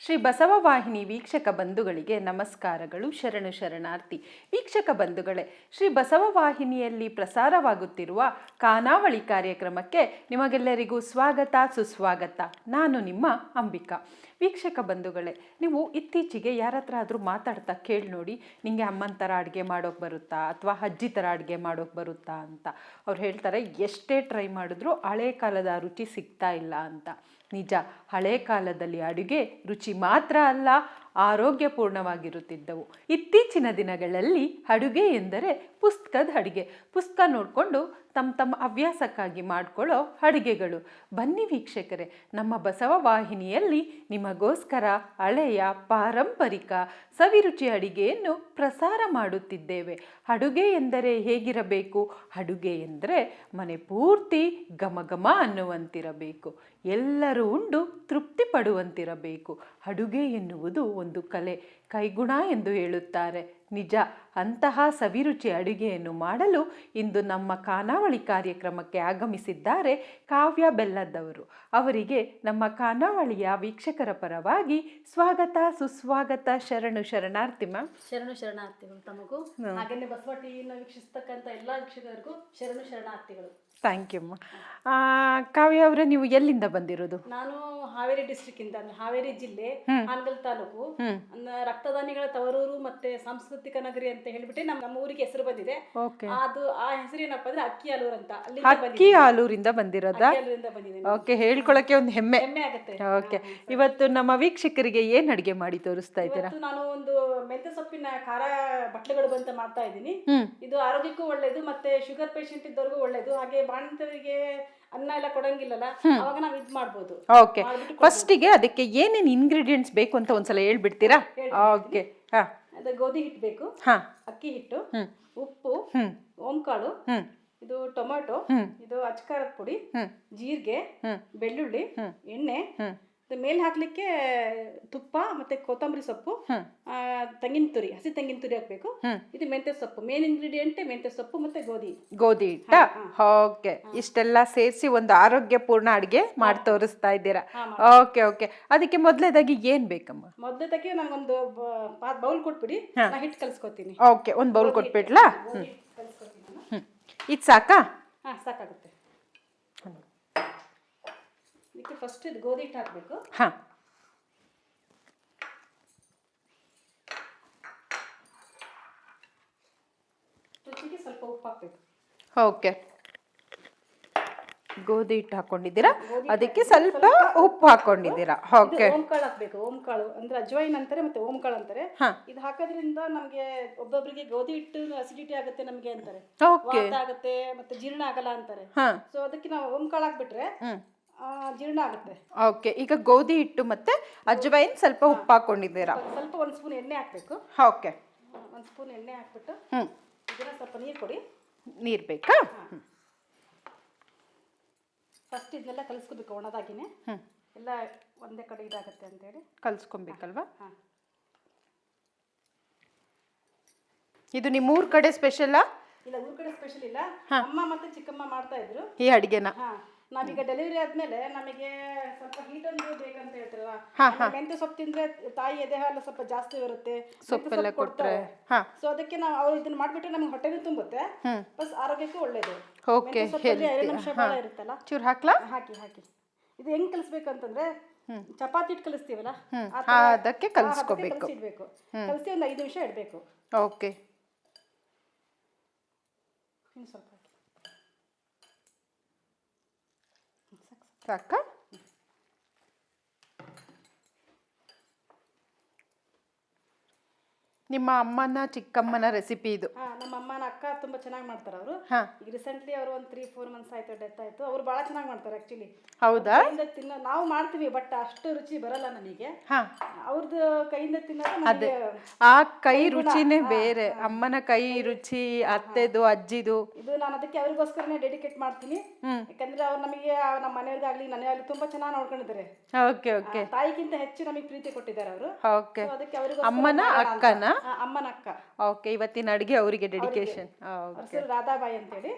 ಶ್ರೀ ಬಸವವಾಹಿನಿ ವೀಕ್ಷಕ ಬಂಧುಗಳಿಗೆ ನಮಸ್ಕಾರಗಳು, ಶರಣು ಶರಣಾರ್ಥಿ. ವೀಕ್ಷಕ ಬಂಧುಗಳೇ, ಶ್ರೀ ಬಸವವಾಹಿನಿಯಲ್ಲಿ ಪ್ರಸಾರವಾಗುತ್ತಿರುವ ಖಾನಾವಳಿ ಕಾರ್ಯಕ್ರಮಕ್ಕೆ ನಿಮಗೆಲ್ಲರಿಗೂ ಸ್ವಾಗತ, ಸುಸ್ವಾಗತ. ನಾನು ನಿಮ್ಮ ಅಂಬಿಕಾ. ವೀಕ್ಷಕ ಬಂಧುಗಳೇ, ನೀವು ಇತ್ತೀಚೆಗೆ ಯಾರ ಹತ್ರ ಆದರೂ ಮಾತಾಡ್ತಾ ಕೇಳಿ ನೋಡಿ ನಿಮಗೆ ಅಮ್ಮನ ಥರ ಅಡುಗೆ ಮಾಡೋಕೆ ಬರುತ್ತಾ ಅಥವಾ ಅಜ್ಜಿ ಥರ ಅಡುಗೆ ಮಾಡೋಕೆ ಬರುತ್ತಾ ಅಂತ. ಅವ್ರು ಹೇಳ್ತಾರೆ, ಎಷ್ಟೇ ಟ್ರೈ ಮಾಡಿದ್ರೂ ಹಳೆ ಕಾಲದ ರುಚಿ ಸಿಗ್ತಾ ಇಲ್ಲ ಅಂತ. ನಿಜ ಹಳೆ ಕಾಲದಲ್ಲಿ ಅಡುಗೆ ರುಚಿ ಮಾತ್ರ ಅಲ್ಲ ಆರೋಗ್ಯಪೂರ್ಣವಾಗಿರುತ್ತಿದ್ದವು. ಇತ್ತೀಚಿನ ದಿನಗಳಲ್ಲಿ ಅಡುಗೆ ಎಂದರೆ ಪುಸ್ತಕದ ಅಡುಗೆ. ಪುಸ್ತಕ ನೋಡಿಕೊಂಡು ತಮ್ಮ ತಮ್ಮ ಹವ್ಯಾಸಕ್ಕಾಗಿ ಮಾಡಿಕೊಳ್ಳೋ ಅಡುಗೆಗಳು. ಬನ್ನಿ ವೀಕ್ಷಕರೇ, ನಮ್ಮ ಬಸವ ವಾಹಿನಿಯಲ್ಲಿ ನಿಮಗೋಸ್ಕರ ಹಳೆಯ ಪಾರಂಪರಿಕ ಸವಿರುಚಿ ಅಡಿಗೆಯನ್ನು ಪ್ರಸಾರ ಮಾಡುತ್ತಿದ್ದೇವೆ. ಅಡುಗೆ ಎಂದರೆ ಹೇಗಿರಬೇಕು? ಅಡುಗೆ ಎಂದರೆ ಮನೆ ಪೂರ್ತಿ ಘಮ ಘಮ ಅನ್ನುವಂತಿರಬೇಕು. ಎಲ್ಲರೂ ಉಂಡು ತೃಪ್ತಿ ಪಡುವಂತಿರಬೇಕು ಅಡುಗೆ ಎನ್ನುವುದು ಒಂದು ಕಲೆ ಕೈಗುಣ ಎಂದು ಹೇಳುತ್ತಾರೆ. ನಿಜ ಅಂತಹ ಸವಿರುಚಿ ಅಡುಗೆಯನ್ನು ಮಾಡಲು ಇಂದು ನಮ್ಮ ಖಾನಾವಳಿ ಕಾರ್ಯಕ್ರಮಕ್ಕೆ ಆಗಮಿಸಿದ್ದಾರೆ ಕಾವ್ಯ ಬೆಲ್ಲದವರು. ಅವರಿಗೆ ನಮ್ಮ ಖಾನಾವಳಿಯ ವೀಕ್ಷಕರ ಪರವಾಗಿ ಸ್ವಾಗತ ಸುಸ್ವಾಗತ ಶರಣು ಶರಣಾರ್ಥಿ ಮ್ಯಾಮ್. ಶರಣು ಶರಣಾರ್ಥಿಗಳು ತಮಗೂ. ಹಾಗೆಯೇ ಬಸವ ಟಿವಿನ ವೀಕ್ಷಿಸ್ತಕ್ಕಂಥ ಎಲ್ಲ ವೀಕ್ಷಕರಿಗೂ ಶರಣು ಶರಣಾರ್ಥಿಗಳು. ಥ್ಯಾಂಕ್ ಯು ಕಾವ್ಯ ಅವರೇ ನೀವು ಎಲ್ಲಿಂದ ಬಂದಿರೋದು? ನಾನು ಹಾವೇರಿ ಡಿಸ್ಟ್ರಿಕ್ ಇಂದ ಅಂದ್ರೆ ಹಾವೇರಿ ಜಿಲ್ಲೆ ಹಾನಗಲ್ ತಾಲೂಕು. ರಕ್ತದಾನಿಗಳ ತವರೂರು ಮತ್ತೆ ಸಾಂಸ್ಕೃತಿಕ ನಗರಿ ಅಂತ ಹೇಳ್ಬಿಟ್ಟು ನಮ್ಮ ನಮ್ಮ ಊರಿಗೆ ಹೆಸರು ಬಂದಿದೆ. ಓಕೆ ಅದು ಆ ಹೆಸರು ಏನಪ್ಪಾ ಅಂದ್ರೆ ಅಕ್ಕಿ ಆಲೂರ್ ಅಂತ. ಅಲ್ಲಿ ಅಕ್ಕಿ ಆಲೂರಿಂದ ಬಂದಿರೋದಾ? ಬಂದಿದ್ದೇನೆ. ಓಕೆ ಹೇಳ್ಕೊಳಕ್ಕೆ ಒಂದು ಹೆಮ್ಮೆ. ಹೆಮ್ಮೆ ಆಗುತ್ತೆ. ಓಕೆ ಇವತ್ತು ನಮ್ಮ ವೀಕ್ಷಕರಿಗೆ ಏನು ಅಡುಗೆ ಮಾಡಿ ತೋರಿಸ್ತಾ ಇದ್ದೀರಾ? ಇವತ್ತು ನಾನು ಒಂದು ಮೆಂತ್ಯ ಸೊಪ್ಪಿನ ಖಾರ ಬಟ್ಲುಗಳು ಅಂತ ಮಾಡ್ತಾ ಇದ್ದೀನಿ. ಹ್ಮ್. ಇದು ಆರೋಗ್ಯಕ್ಕೂ ಒಳ್ಳೇದು ಮತ್ತೆ ಶುಗರ್ ಪೇಷಂಟ್ ಇದ್ದವ್ರಿಗೂ ಒಳ್ಳೇದು. ಹಾಗೆ ಬಾಣಂತರಿಗೆ ಅನ್ನ ಎಲ್ಲ ಕೊಡಂಗಿಲ್ಲಲ್ಲ ಅವಾಗ ನಾವು ಇದು ಮಾಡ್ಬೋದು. ಓಕೆ ಫಸ್ಟಿಗೆ ಅದಕ್ಕೆ ಏನೇನು ಇಂಗ್ರೀಡಿಯೆಂಟ್ಸ್ ಬೇಕು ಅಂತ ಒಂದ್ಸಲ ಹೇಳ್ಬಿಡ್ತೀರಾ? ಓಕೆ ಹಾಂ. ಅದು ಗೋಧಿ ಹಿಟ್ಟು ಬೇಕು. ಹಾಂ. ಅಕ್ಕಿ ಹಿಟ್ಟು ಉಪ್ಪು. ಓಂಕಾಳು ಇದು ಟೊಮೆಟೊ. ಇದು ಅಚ್ಕಾರದ ಪುಡಿ. ಜೀರಿಗೆ ಬೆಳ್ಳುಳ್ಳಿ ಎಣ್ಣೆ ಮೇಲೆ ಹಾಕ್ಲಿಕ್ಕೆ ತುಪ್ಪ ಮತ್ತೆ ಕೊತ್ತಂಬರಿ ಸೊಪ್ಪು ಆ, ತೆಂಗಿನ ತುರಿ ಹಸಿ ತೆಂಗಿನ ತುರಿ ಹಾಕ್ಬೇಕು. ಇದು ಮೆಂತ್ಯ ಸೊಪ್ಪು ಮೇನ್ ಇಂಗ್ರೀಡಿಯೆಂಟ್ ಮೆಂತ್ಯ ಸೊಪ್ಪು ಮತ್ತೆ ಗೋಧಿ. ಗೋಧಿ ಹಿಟ್ಟ? ಓಕೆ. ಇಷ್ಟೆಲ್ಲ ಸೇರಿಸಿ ಒಂದು ಆರೋಗ್ಯಪೂರ್ಣ ಅಡಿಗೆ ಮಾಡಿ ತೋರಿಸ್ತಾ ಇದ್ದೀರಾ? Okay okay. ಅದಕ್ಕೆ ಮೊದಲೇದಾಗಿ ಏನ್ ಬೇಕಮ್ಮ? ಮೊದಲೇದಾಗಿ ನನಗೊಂದು ಬೌಲ್ ಕೊಟ್ಬಿಡಿ. ನಾ ಹಿಟ್ಟು ಕಲ್ಸ್ಕೊತೀನಿ. ಓಕೆ ಒಂದು ಬೌಲ್ ಕೊಟ್ಬಿಡ್ಲಾ? ಇದು ಸಾಕಾ? ಹಾ ಸಾಕಾಗುತ್ತೆ. ಇದಕ್ಕೆ ಫಸ್ಟ್ ಇದು ಗೋಧಿ ಹಿಟ್ಟು ಹಾಕಬೇಕು. ಹಾಂ. ರುಚಿಗೆ ಸ್ವಲ್ಪ ಉಪ್ಪು ಹಾಕಬೇಕು. ಓಕೆ. ಗೋಧಿ ಹಿಟ್ಟು ಹಾಕೊಂಡಿದ್ದೀರಾ? ಅದಕ್ಕೆ ಸ್ವಲ್ಪ ಉಪ್ಪು ಹಾಕೊಂಡಿದ್ದೀರಾ? ಓಕೆ. ಓಂಕಾಳು ಹಾಕ್ಬೇಕು. ಓಂಕಾಳು ಅಂದ್ರೆ ಅಜ್ವೈನ್ ಅಂತಾರೆ ಮತ್ತೆ ಓಂಕಾಳು ಅಂತಾರೆ. ಇದು ಹಾಕೋದ್ರಿಂದ ನಮ್ಗೆ ಒಬ್ಬೊಬ್ರಿಗೆ ಗೋಧಿ ಹಿಟ್ಟು ಅಸಿಡಿಟಿ ಆಗುತ್ತೆ ನಮ್ಗೆ ಅಂತಾರೆ. ಆಗುತ್ತೆ ಮತ್ತೆ ಜೀರ್ಣ ಆಗಲ್ಲ ಅಂತಾರೆ. ಸೊ ಅದಕ್ಕೆ ನಾವು ಓಂಕಾಳು ಹಾಕ್ಬಿಟ್ರೆ ಜೀರ್ಣ ಆಗುತ್ತೆ. ಓಕೆ ಈಗ ಗೋಧಿ ಹಿಟ್ಟು ಮತ್ತೆ ಅಜ್ವೈನ್ ಸ್ವಲ್ಪ ಉಪ್ಪು ಹಾಕೊಂಡಿದ್ದೀರಾ? ಸ್ವಲ್ಪ ಒಂದು ಸ್ಪೂನ್ ಎಣ್ಣೆ ಹಾಕ್ಬೇಕು. ಓಕೆ ಒಂದು ಸ್ಪೂನ್ ಎಣ್ಣೆ ಹಾಕ್ಬಿಟ್ಟು ಹ್ಞೂ ಇದನ್ನ ಸ್ವಲ್ಪ ನೀರು ಕೊಡಿ. ನೀರು ಬೇಕಾ? ಫಸ್ಟ್ ಇದನ್ನೆಲ್ಲ ಕಲಿಸ್ಕೋಬೇಕು ಒಣದಾಗಿನೇ. ಹ್ಞೂ ಎಲ್ಲ ಒಂದೇ ಕಡೆ ಇದಾಗುತ್ತೆ ಅಂತೇಳಿ. ಕಲಿಸ್ಕೊಬೇಕಲ್ವಾ ಹಾಂ. ಇದು ನಿಮ್ಮೂರ ಕಡೆ ಸ್ಪೆಷಲಾ ಇಲ್ಲ ಊರ್ ಕಡೆ ಸ್ಪೆಷಲ್ ಇಲ್ಲ. ಅಮ್ಮ ಮತ್ತೆ ಚಿಕ್ಕಮ್ಮ ಮಾಡ್ತಾ ಇದ್ರು. ಈ ಅಡಿಗೆನ? ಹಾ. ನಾವೀಗ ಡೆಲಿವರಿ ಆದ್ಮೇಲೆ ನಮಗೆ ಸ್ವಲ್ಪ ಹೀಟ್ ಒಂದು ಬೇಕಂತ ಹೇಳ್ತಾರಲ್ಲ ಮೆಂತ್ಯ ಸೊಪ್ಪು ತಿಂದ್ರೆ ತಾಯಿ ಎದೆ ಹಾಲು ಸ್ವಲ್ಪ ಜಾಸ್ತಿ ಇರುತ್ತೆ ಸೊಪ್ಪೆಲ್ಲ ಕೊಟ್ರೆ ಹಾಂ. ಸೊ ಅದಕ್ಕೆ ನಾವು ಅವ್ರು ಇದನ್ನ ಮಾಡ್ಬಿಟ್ರೆ ನಮ್ಗೆ ಹೊಟ್ಟೆನೂ ತುಂಬುತ್ತೆ. ಪ್ಲಸ್ ಆರೋಗ್ಯಕ್ಕೂ ಒಳ್ಳೇದು. ಓಕೆ ಅಂಶ ಭಾಳ ಇರುತ್ತಲ್ಲ? ಚೂರು ಹಾಕ್ಲಾ? ಹಾಕಿ ಹಾಕಿ. ಇದು ಹೆಂಗ್ ಕಲಿಸ್ಬೇಕಂತಂದ್ರೆ ಚಪಾತಿ ಹಿಟ್ಟು ಕಲಿಸ್ತೀವಲ್ಲ? ಅದಕ್ಕೆ ಕಲಿಸ್ಕೋಬೇಕು. ಕಲಿಸಿ ಒಂದು ಐದು ನಿಮಿಷ ಇಡಬೇಕು. ಓಕೆ ಇನ್ನು ಸ್ವಲ್ಪ. ಹಾಕಿ ನಿಮ್ಮ ಅಮ್ಮನ ಚಿಕ್ಕಮ್ಮನ ರೆಸಿಪಿ ಇದು. ಹಾ ನಮ್ಮ ಅಮ್ಮನ ಅಕ್ಕ ತುಂಬಾ ಚೆನ್ನಾಗಿ ಮಾಡ್ತಾರೆ ಅವರು. ಹಾಂ. ಈಗ ರೀಸೆಂಟ್ಲಿ ಅವರು ಒಂದು ತ್ರೀ ಫೋರ್ ಮಂತ್ಸ್ ಆಯ್ತು ಡೆತ್ ಆಯ್ತು. ಅವ್ರು ಬಹಳ ಚೆನ್ನಾಗಿ ಮಾಡ್ತಾರೆ ಆಕ್ಚುಲಿ ಹೌದಾ? ಕೈಯಿಂದ ತಿನ್ನೋ ನಾವು ಮಾಡ್ತೀವಿ ಬಟ್ ಅಷ್ಟು ರುಚಿ ಬರಲ್ಲ ನನಗೆ ಹಾ. ಅವ್ರದ್ದು ಕೈಯಿಂದ ತಿನ್ನೋದು ನನಗೆ ಆ ಕೈ ರುಚಿನೇ ಬೇರೆ. ಅಮ್ಮನ ಕೈ ರುಚಿ. ಅತ್ತೆದು ಅಜ್ಜಿದು. ಇದು ನಾನು ಅದಕ್ಕೆ ಅವ್ರಿಗೋಸ್ಕರನೇ ಡೆಡಿಕೇಟ್ ಮಾಡ್ತೀನಿ. ಯಾಕಂದ್ರೆ ಅವ್ರು ನಮಗೆ ನಮ್ಮ ಮನೆಯವ್ರಿಗಾಗ್ಲಿ ನನಗಾಗ್ಲಿ ತುಂಬಾ ಚೆನ್ನಾಗಿ ನೋಡ್ಕೊಂಡಿದ್ದಾರೆ. Okay okay. ತಾಯಿಗಿಂತ ಹೆಚ್ಚು ನಮಗೆ ಪ್ರೀತಿ ಕೊಟ್ಟಿದ್ದಾರೆ ಅವರು. ಓಕೆ. ಅದಕ್ಕೆ ಅವ್ರಿಗೋಸ್ಕರ ಅಮ್ಮನ ಮಾಡೋಣ ಅಂತ. ಅಕ್ಕನ? ಆ, ಅಮ್ಮನ ಅಕ್ಕ. ಓಕೆ ಇವತ್ತಿನ ಅಡುಗೆ ಅವರಿಗೆ ಡೆಡಿಕೇಶನ್ ಹೆಸರು ರಾಧಾಬಾಯಿ ಅಂತೇಳಿ.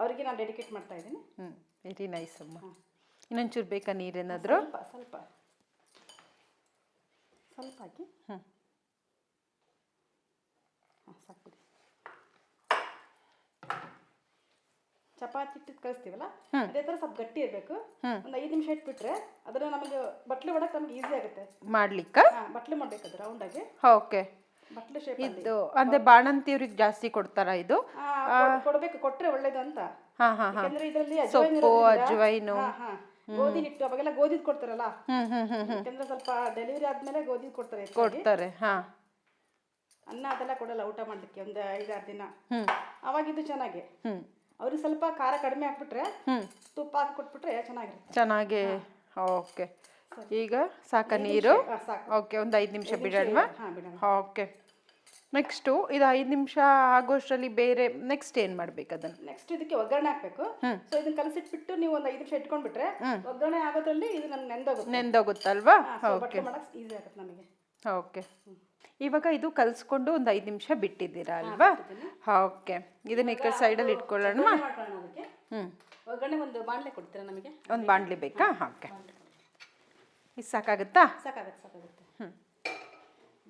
ಅವರಿಗೆ ನಾನು ಡೆಡಿಕೇಟ್ ಮಾಡ್ತಾ ಇದ್ದೀನಿ. ಹ್ಞೂ ವೆರಿ ನೈಸ್ ಅಮ್ಮ. ಇನ್ನೊಂಚೂರು ಬೇಕಾ ನೀರೇನಾದರೂ? ಸ್ವಲ್ಪ ಸ್ವಲ್ಪ. ಸ್ವಲ್ಪ ಹಾಕಿ ಹ್ಮ್. ಹಾಂ ಸಾಕು ಚಪಾತಿ ಹಿಟ್ಟಿದ್ ಕಳಿಸ್ತೀವಲ್ಲ? ಅದೇ ಥರ ಸ್ವಲ್ಪ ಗಟ್ಟಿ ಇರಬೇಕು. ಒಂದು ಐದು ನಿಮಿಷ ಇಟ್ಬಿಟ್ರೆ ಅದನ್ನ ನಮಗೆ ಬಟ್ಲು ಮಾಡಕ್ ನಮ್ಗೆ ಈಸಿ ಆಗುತ್ತೆ. ಮಾಡ್ಲಿಕ್ಕ? ಬಟ್ಲು ಮಾಡಬೇಕು ಅದು ರೌಂಡಾಗಿ ಓಕೆ. ಇದು ಅಂದ್ರೆ ಬಾಣಂತಿಯವ್ರಿಗೆ ಜಾಸ್ತಿ ಕೊಡ್ತಾರ ಇದು? ಕೊಡಬೇಕು ಕೊಟ್ರೆ ಒಳ್ಳೇದು ಅಂತ ಹಾ ಹಾ. ಹಾ ಸೊಪ್ಪು ಅಜ್ವೈನು ಗೋಧಿ ಹಿಟ್ಟು ಅವಾಗೆಲ್ಲ ಗೋಧಿದ್ ಕೊಡ್ತಾರಲ್ಲ? ಯಾಕಂದ್ರೆ ಸ್ವಲ್ಪ ಡೆಲಿವರಿ ಆದ್ಮೇಲೆ ಗೋಧಿ ಕೊಡ್ತಾರೆ ಕೊಡ್ತಾರೆ ಹಾ. ಅನ್ನ ಅದೆಲ್ಲ ಕೊಡಲ್ಲ ಊಟ ಮಾಡ್ಲಿಕ್ಕೆ ಒಂದು ಐದಾರು ದಿನ. ಅವಾಗಿದ್ದು ಚೆನ್ನಾಗಿ. ಅವ್ರಿಗೆ ಸ್ವಲ್ಪ ಖಾರ ಕಡಿಮೆ ಹಾಕ್ಬಿಟ್ರೆ ತುಪ್ಪ ಹಾಕಿ ಕೊಟ್ಬಿಟ್ರೆ ಚೆನ್ನಾಗಿರುತ್ತೆ. ಚೆನ್ನಾಗಿ ಓಕೆ. ಈಗ ಸಾಕ ನೀರು? ಓಕೆ ಒಂದು ಐದು ನಿಮಿಷ ಬಿಡೋಣವಾ ಓಕೆ ನೆಕ್ಸ್ಟು ಇದು ಐದು ನಿಮಿಷ ಆಗೋಷ್ಟರಲ್ಲಿ ಬೇರೆ ನೆಕ್ಸ್ಟ್ ಏನು ಮಾಡ್ಬೇಕು ಅದನ್ನು? ನೆಕ್ಸ್ಟ್ ಇದಕ್ಕೆ ಒಗ್ಗರಣೆ ಹಾಕಬೇಕು. ಸೊ ಇದನ್ನು ಕಲಸಿಟ್ಬಿಟ್ಟು ನೀವು ಒಂದು ಐದು ನಿಮಿಷ ಇಟ್ಕೊಂಡ್ಬಿಟ್ರೆ ಒಗ್ಗರಣೆ ಆಗೋದ್ರಲ್ಲಿ ಇದು ನಮ್ಗೆ ನೆಂದೋಗುತ್ತೆ. ನೆಂದೋಗುತ್ತಲ್ವಾ ಓಕೆ ಈಸಿ ಆಗುತ್ತೆ ನಮಗೆ. ಓಕೆ ಇವಾಗ ಇದು ಕಲಿಸ್ಕೊಂಡು ಒಂದು ಐದು ನಿಮಿಷ ಬಿಟ್ಟಿದ್ದೀರಾ ಅಲ್ವಾ? ಓಕೆ ಇದನ್ನ ಈ ಕಡೆ ಸೈಡಲ್ಲಿ ಇಟ್ಕೊಳ್ಳೋಣ. ಹ್ಞೂ ಒಗ್ಗರಣೆ ಒಂದು ಬಾಣಲೆ ಕೊಡ್ತೀರಾ ನಮಗೆ? ಒಂದು ಬಾಂಡ್ಲಿ ಬೇಕಾ? ಓಕೆ ಇದು ಸಾಕಾಗುತ್ತಾ? ಸಾಕಾಗುತ್ತೆ ಸಾಕಾಗುತ್ತೆ. ಹ್ಞೂ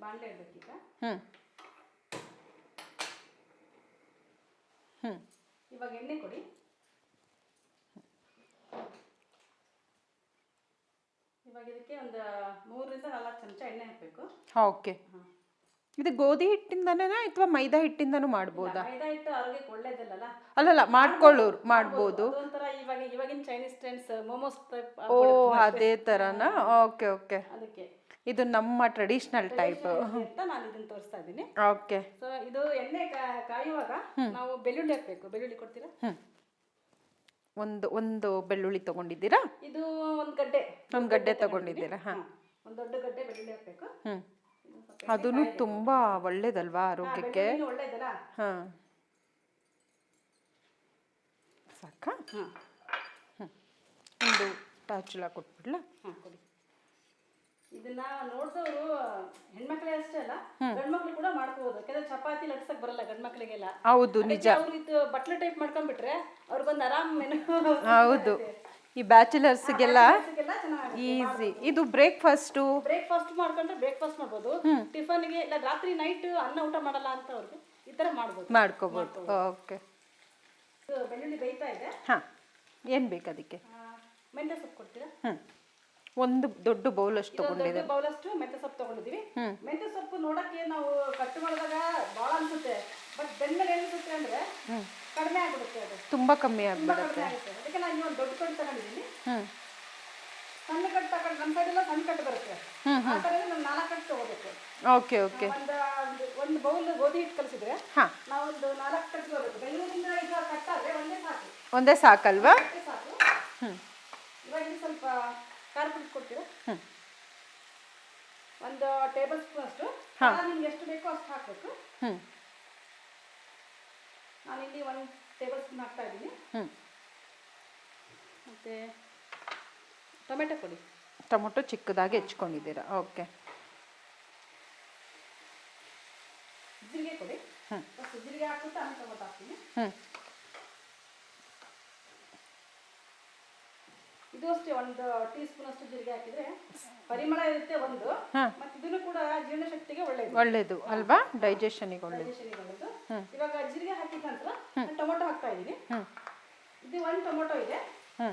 ಬಾಣಲೆ ಇಡಬೇಕೀಗ ಹ್ಞೂ ಹ್ಞೂ ಇವಾಗ ಎಣ್ಣೆ ಕೊಡಿ. ಇವಾಗ ಇದಕ್ಕೆ ಒಂದು ಮೂರರಿಂದ ನಾಲ್ಕು ಚಮಚ ಎಣ್ಣೆ ಹಾಕಬೇಕು. ಓಕೆ. ಇದು ಗೋಧಿ ಹಿಟ್ಟಿಂದನೇ ಅಥವಾ ಮೈದಾ ಹಿಟ್ಟಿಂದನೂ ಮಾಡ್ಬೋದಾ? ಮೈದಾ ಹಿಟ್ಟು ಆರೋಗ್ಯಕ್ಕೆ ಒಳ್ಳೇದಲ್ಲ ಅಲ್ಲಲ್ಲ ಮಾಡ್ಕೊಳ್ಳೋರು ಮಾಡ್ಬೋದು. ಅದೊಂಥರ ಇವಾಗ ಇವಾಗಿನ ಚೈನೀಸ್ ಟ್ರೆಂಡ್ಸ್ ಮೋಮೋಸ್ ಟೈಪ್ ಓ ಅದೇ ಥರನಾ ಓಕೆ ಓಕೆ. ಅದಕ್ಕೆ. ಇದು ನಮ್ಮ ಟ್ರೆಡಿಷನಲ್ ಟೈಪ್ ಅಂತ ನಾನು ಇದನ್ನ ತೋರಿಸ್ತಾ ಇದ್ದೀನಿ. ಓಕೆ. ಸೊ ಇದು ಎಣ್ಣೆ ಕಾಯುವಾಗ ನಾವು ಬೆಳ್ಳುಳ್ಳಿ ಹಾಕ್ಬೇಕು. ಬೆಳ್ಳುಳ್ಳಿ ಕೊಡ್ತೀರಾ? ಒಂದು ಒಂದು ಬೆಳ್ಳುಳ್ಳಿ ತಗೊಂಡಿದ್ದೀರಾ? ಇದು ಒಂದು ಗಡ್ಡೆ. ಒಂದು ಗಡ್ಡೆ ತಗೊಂಡಿದ್ದೀರಾ? ಹಾಂ. ಒಂದು ದೊಡ್ಡ ಗಡ್ಡೆ ಬೆಳ್ಳುಳ್ಳಿ ಹಾಕ್ಬೇಕು. ಹ್ಞೂ ಅದೂ ತುಂಬಾ ಒಳ್ಳೇದಲ್ವಾ ಆರೋಗ್ಯಕ್ಕೆ? ಹಾಂ. ಸಾಕಾ? ಹಾಂ. ಒಂದು ಟಾಚುಲ ಕೊಟ್ಬಿಡ್ಲಾ? ಇದನ್ನ ನೋಡಿದವರು ಹೆಣ್ಮಕ್ಳೇ ಅಷ್ಟೇ ಅಲ್ಲ ಗಂಡ್ಮಕ್ಳು ಕೂಡ ಮಾಡ್ಕೋಬಹುದು ಯಾಕಂದ್ರೆ ಚಪಾತಿ ಲಟ್ಸಕ್ ಬರಲ್ಲ ಗಂಡ್ಮಕ್ಳಿಗೆಲ್ಲ. ಹೌದು ನಿಜ. ಅವ್ರು ಇದು ಬಟ್ಲು ಟೈಪ್ ಮಾಡ್ಕೊಂಡ್ಬಿಟ್ರೆ ಅವ್ರಿಗೊಂದು ಆರಾಮ್ ಹೌದು. ಈ ಬ್ಯಾಚುಲರ್ಸ್ಗೆಲ್ಲ ಈಸಿ ಇದು ಬ್ರೇಕ್ಫಾಸ್ಟು ಬ್ರೇಕ್ಫಾಸ್ಟ್ ಮಾಡ್ಕೊಂಡ್ರೆ ಬ್ರೇಕ್ಫಾಸ್ಟ್ ಮಾಡ್ಬೋದು. ಟಿಫನ್ಗೆ ಇಲ್ಲ ರಾತ್ರಿ ನೈಟ್ ಅನ್ನ ಊಟ ಮಾಡಲ್ಲ ಅಂತ ಅವ್ರಿಗೆ ಈ ಥರ ಮಾಡ್ಬೋದು. ಮಾಡ್ಕೋಬೋದು. ಓಕೆ ಬೆಳ್ಳುಳ್ಳಿ ಬೇಯ್ತಾ ಇದೆ. ಹಾಂ. ಏನು ಬೇಕು ಅದಕ್ಕೆ? ಮೆಂತ್ಯ ಸೊಪ್ಪು ಕೊಡ್ತೀರಾ? ಹ್ಞೂ ಒಂದು ದೊಡ್ಡ ಬೌಲಷ್ಟು ಅಷ್ಟು ತಗೊಂಡಿದೆ. ಬೌಲಷ್ಟು ಮೆಂತ್ಯ ಸೊಪ್ಪು ತಗೊಂಡಿದ್ದೀವಿ. ಮೆಂತ್ಯ ಸೊಪ್ಪು ನೋಡಕ್ಕೆ ನಾವು ಕಟ್ ಮಾಡಿದಾಗ ಭಾಳ ಅನ್ಸುತ್ತೆ. ಬಟ್ ಬೆಂದ್ಮೇಲೆ ಏನಿಸುತ್ತೆ ಅಂದ್ರೆ ಕಡಿಮೆ ಆಗ್ಬಿಡುತ್ತೆ ಅದು. ತುಂಬ ಕಮ್ಮಿ ಆಗಿಬಿಡುತ್ತೆ. ಅದಕ್ಕೆ ನಾನು ಒಂದು ದೊಡ್ಡ ಕಣ್ ತಗೊಂಡಿದ್ದೀನಿ. ಸಣ್ಣ ಕಟ್ ತಗೊಂಡು ನಮ್ಮ ಸೈಡ್ ಎಲ್ಲ ಸಣ್ಣ ಕಟ್ ಬರುತ್ತೆ. ಆ ಥರ ನಾವು ನಾಲ್ಕು ಕಟ್ ತಗೋಬೇಕು. Okay okay. ಒಂದು ಒಂದು ಬೌಲ್ ಗೋಧಿ ಹಿಟ್ಟು ಕಲಿಸಿದ್ರೆ ನಾವೊಂದು ನಾಲ್ಕು ಕಟ್ ತಗೋಬೇಕು. ಬೆಂಗಳೂರಿಂದ ಈಗ ಕಟ್ಟಾದ್ರೆ ಒಂದೇ ಸಾಕು. ಒಂದೇ ಸಾಕಲ್ವಾ? ಸಾಕು. ಇವಾಗ ಇದು ಸ್ವಲ್ಪ ಖಾರ ಪುಡಿ ಕೊಡ್ತೀರಾ? ಒಂದು ಟೇಬಲ್ ಸ್ಪೂನ್ ಅಷ್ಟು. ನಿಮ್ಗೆ ಎಷ್ಟು ಬೇಕೋ ಅಷ್ಟು ಹಾಕಬೇಕು. ಹ್ಞೂ ನಾನಿಲ್ಲಿ ಒಂದು ಟೇಬಲ್ ಸ್ಪೂನ್ ಹಾಕ್ತಾ ಇದ್ದೀನಿ. ಹ್ಞೂ ಮತ್ತು ಟೊಮೆಟೊ ಕೊಡಿ ಟೊಮೊಟೊ ಚಿಕ್ಕದಾಗಿ ಹೆಚ್ಕೊಂಡಿದ್ದೀರಾ? ಓಕೆ. ಜೀರಿಗೆ ಕೊಡಿ. ಫಸ್ಟ್ ಜೀರಿಗೆ ಹಾಕ್ಬಿಟ್ಟು ಆಮೇಲೆ ಟೊಮೆಟೊ ಹಾಕ್ತೀನಿ. ಹ್ಞೂ ಇದು ಅಷ್ಟೇ ಒಂದು ಟೀ ಸ್ಪೂನ್ ಅಷ್ಟು ಜೀರಿಗೆ ಹಾಕಿದ್ರೆ ಪರಿಮಳ ಇರುತ್ತೆ ಒಂದು ಮತ್ತೆ ಇದನ್ನು ಕೂಡ ಜೀರ್ಣಶಕ್ತಿಗೆ ಒಳ್ಳೆಯದು ಒಳ್ಳೇದು ಅಲ್ವಾ? ಡೈಜೆಷನಿಗೆ ಒಳ್ಳೆಯದು ಇವಾಗ ಜೀರಿಗೆ ಹಾಕಿದ ನಂತರ ಟೊಮೊಟೊ ಹಾಕ್ತಾ ಇದ್ದೀನಿ. ಹ್ಞೂ ಇದು ಒಂದು ಟೊಮೊಟೊ ಇದೆ ಹ್ಞೂ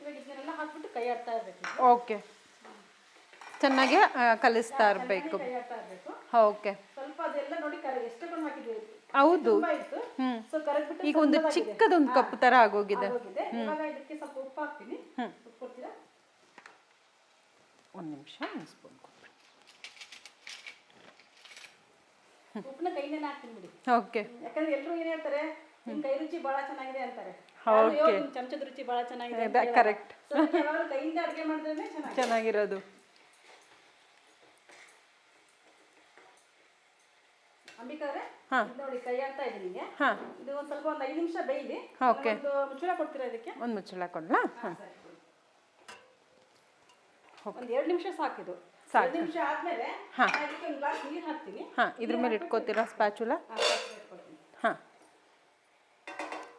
ಇವಾಗ ಇದನ್ನೆಲ್ಲ ಇರಬೇಕು ಓಕೆ. ಚೆನ್ನಾಗಿ ಕಲಿಸ್ತಾ ಇರಬೇಕು. ಓಕೆ. ಸ್ವಲ್ಪ ಅದೆಲ್ಲ ನೋಡಿ ಕರ ಎಷ್ಟೊಂದು ಹಾಕಿದ್ದೀವಿ ಹೌದು. ಹ್ಮ್. ಸೊ ಈಗ ಒಂದು ಚಿಕ್ಕದೊಂದು ಕಪ್ ತರ ಆಗೋಗಿದೆ. ಇವಾಗ ಇದಕ್ಕೆ ಸ್ವಲ್ಪ ಉಪ್ಪು ಹಾಕ್ತೀನಿ. ಉಪ್ಪು ಕೊಡ್ತೀರಾ? ಒಂದು ನಿಮಿಷ ಒಂದು ಸ್ಪೂನ್ ಕೊಟ್ಬಿಡಿ ಉಪ್ಪನ್ನ ಕೈನೇ ಹಾಕ್ತೀನಿ ಬಿಡಿ. ಓಕೆ. ಯಾಕಂದ್ರೆ ಎಲ್ಲರೂ ಏನ್ ಹೇಳ್ತಾರೆ? ಕೈ ರುಚಿ ಬಹಳ ಚೆನ್ನಾಗಿದೆ ಅಂತಾರೆ. ಚಮಚದ ರುಚಿ ಬಹಳ ಚೆನ್ನಾಗಿದೆ ಅಂತ ಚೆನ್ನಾಗಿರೋದು. ಇದು ನೋಡಿ ಕೈ ಆಡ್ತಾ ನಿಮಗೆ. ಹಾಂ. ಇದು ಒಂದ್ ಸ್ವಲ್ಪ ಒಂದು ಐದು ನಿಮಿಷ ಬೇಯಲಿ ಓಕೆ. ಮುಚ್ಚಳ ಕೊಡ್ತೀರಾ ಇದಕ್ಕೆ? ಒಂದು ಮುಚ್ಚಳ ಕೊಡ್ಲಾ ಹಾಂ ಒಂದು ಎರಡು ನಿಮಿಷ ಸಾಕಿದು ಸಾಕು. ನಿಮಿಷ ಆದಮೇಲೆ ಹಾಂ. ಒಂದು ಗ್ಲಾಸ್ ನೀರು ಹಾಕ್ತೀನಿ. ಹಾಂ ಇದ್ರ ಮೇಲೆ ಇಟ್ಕೋತೀರಾ ಸ್ಪ್ಯಾಚುಲ. ಹಾಂ.